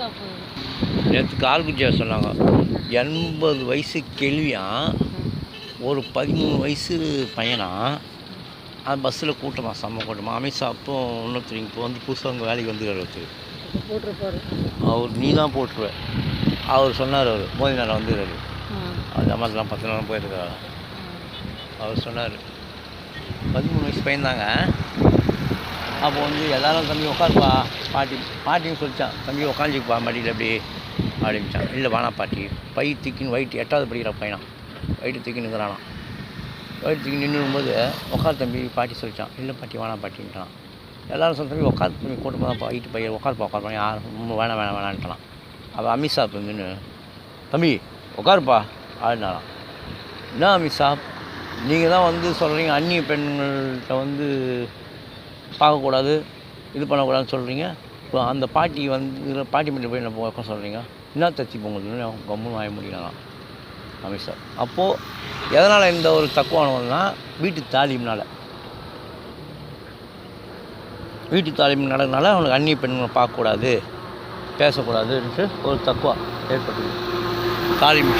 அமித்ஷா நேற்று கால்குச்சியா சொன்னாங்க. எண்பது வயசு கேள்வியான் ஒரு பதிமூணு வயசு பையனா? அது பஸ்ஸில் கூட்டமா செம்ம கூட்டமா. அமித்ஷா அப்போ இன்னொருத்தர் இப்போ வந்து புதுசாக அங்கே வேலைக்கு இப்போ போட்டிருப்பாரு. அவர் நீ தான் போட்டுருவ. அவர் சொன்னார் அவர். மோதி நேரம் வந்துடுறாரு அந்த மாதிரிலாம் பத்து நாள் போயிருக்காரு அவர் சொன்னார். பதிமூணு வயசு பையன்தாங்க. அப்போ வந்து எல்லாரும் தம்பி உட்காருப்பா பாட்டி பாட்டின்னு சொல்லிச்சான் தம்பி உட்காந்துக்குப்பா மடியில் அப்படி அப்படின்ச்சான் இல்லை வானா பாட்டி. பை திக்கின்னு வயிற்று எட்டாவது படிக்கிற பையனா வயிற்று திக்கின்னுங்கிறானா வயிற்று திக்கி நின்றும்போது உட்கார் தம்பி பாட்டி சொல்லித்தான் இல்லை பாட்டி வானா பாட்டின்ட்டான் எல்லாரும் சொல்ல தம்பி உட்கார் தம்பி கூட்டமாக தான் வயிற்று பையன் உட்காருப்பா உட்காருப்பா யாரும் வேணாம் வேணாம் வேணான்ட்டான் அப்போ அமித்ஷா இப்போ நின்று தம்பி உட்காருப்பா ஆடினாராம் என்ன அமித்ஷா நீங்கள் தான் வந்து சொல்கிறீங்க அந்நிய பெண்கள்கிட்ட வந்து பார்க்கக்கூடாது இது பண்ணக்கூடாதுன்னு சொல்கிறீங்க இப்போ அந்த பாட்டி வந்து பாட்டி மட்டும் போய் என்ன உட்கார சொல்கிறீங்க என்ன தச்சு பொங்கல்னு கம்முன்னு வாய முடியலாம் அமித்ஷா அப்போது எதனால் இந்த ஒரு தக்குவானவன்னா வீட்டு தாலிம்னால். வீட்டு தாலிம் நடனால அவனுக்கு அந்நிய பெண்களை பார்க்கக்கூடாது பேசக்கூடாதுன்ட்டு ஒரு தக்குவா ஏற்பட்டுது தாலிம்